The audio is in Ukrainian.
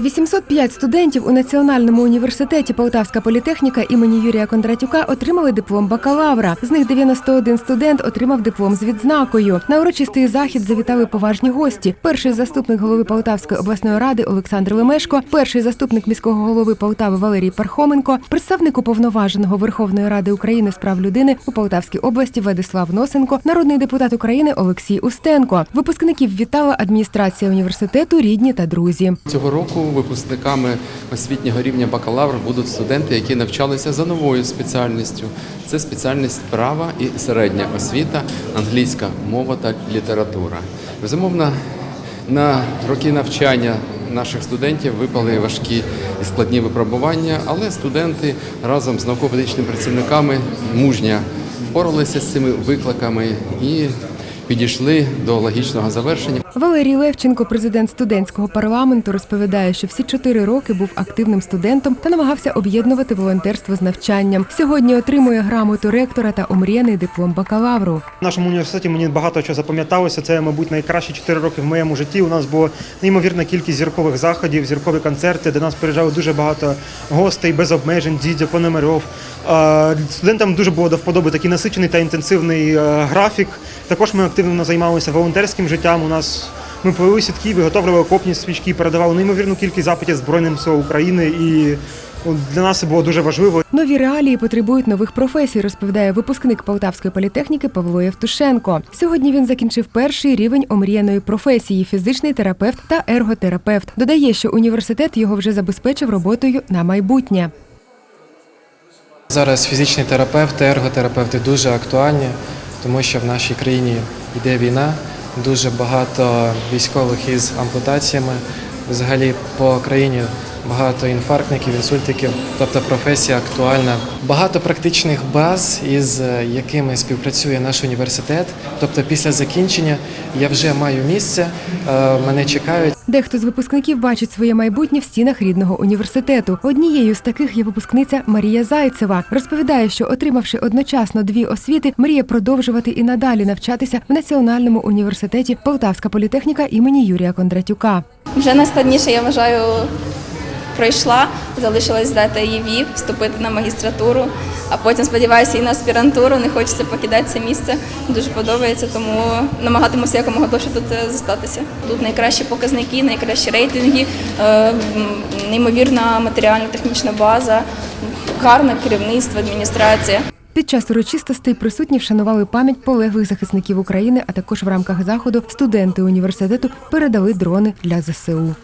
805 студентів у Національному університеті Полтавська політехніка імені Юрія Кондратюка отримали диплом бакалавра. З них 91 студент отримав диплом з відзнакою. На урочистий захід завітали поважні гості. Перший заступник голови Полтавської обласної ради Олександр Лемешко, перший заступник міського голови Полтави Валерій Пархоменко, представник уповноваженого Верховної Ради України з прав людини у Полтавській області Владислав Носенко, народний депутат України Олексій Устенко. Випускників вітала адміністрація університету, рідні та друзі. Цього року випускниками освітнього рівня бакалавр будуть студенти, які навчалися за новою спеціальністю. Це спеціальність права і середня освіта, англійська мова та література. Безумовно, на роки навчання наших студентів випали важкі і складні випробування, але студенти разом з науково-педагогічними працівниками мужня впоралися з цими викликами і підійшли до логічного завершення. Валерій Левченко, президент студентського парламенту, розповідає, що всі чотири роки був активним студентом та намагався об'єднувати волонтерство з навчанням. Сьогодні отримує грамоту ректора та омріяний диплом бакалавру. В нашому університеті мені багато чого запам'яталося. Це, мабуть, найкращі 4 роки в моєму житті. У нас була неймовірна кількість зіркових заходів, зіркові концерти, де нас приїжджало дуже багато гостей без обмежень, дідя, пономарьов. Е, Студентам дуже було до вподоби такий насичений та інтенсивний е, графік. Також ми активно займалися волонтерським життям. У нас ми плели сітки, виготовлювали окопні свічки, передавали неймовірну кількість запитів Збройним силам України. І для нас це було дуже важливо. Нові реалії потребують нових професій, розповідає випускник Полтавської політехніки Павло Євтушенко. Сьогодні він закінчив перший рівень омріяної професії фізичний терапевт та ерготерапевт. Додає, що університет його вже забезпечив роботою на майбутнє. Зараз фізичні терапевти, ерготерапевти дуже актуальні, тому що в нашій країні йде війна, дуже багато військових із ампутаціями. Взагалі по країні багато інфарктників, інсультиків, тобто професія актуальна. Багато практичних баз, із е, якими співпрацює наш університет. Тобто після закінчення я вже маю місце, е, мене чекають. Дехто з випускників бачить своє майбутнє в стінах рідного університету. Однією з таких є випускниця Марія Зайцева. Розповідає, що отримавши одночасно дві освіти, мріє продовжувати і надалі навчатися в Національному університеті Полтавська політехніка імені Юрія Кондратюка. Вже найскладніше, я вважаю, пройшла. Залишилось здати ЄВІ, вступити на магістратуру, а потім сподіваюся і на аспірантуру. Не хочеться покидати це місце. Дуже подобається, тому намагатимуся якомога довше тут е, зостатися. Тут найкращі показники, найкращі рейтинги, е, неймовірна матеріально-технічна база, гарне керівництво, адміністрація. Під час урочистостей присутні вшанували пам'ять полеглих захисників України, а також в рамках заходу студенти університету передали дрони для ЗСУ.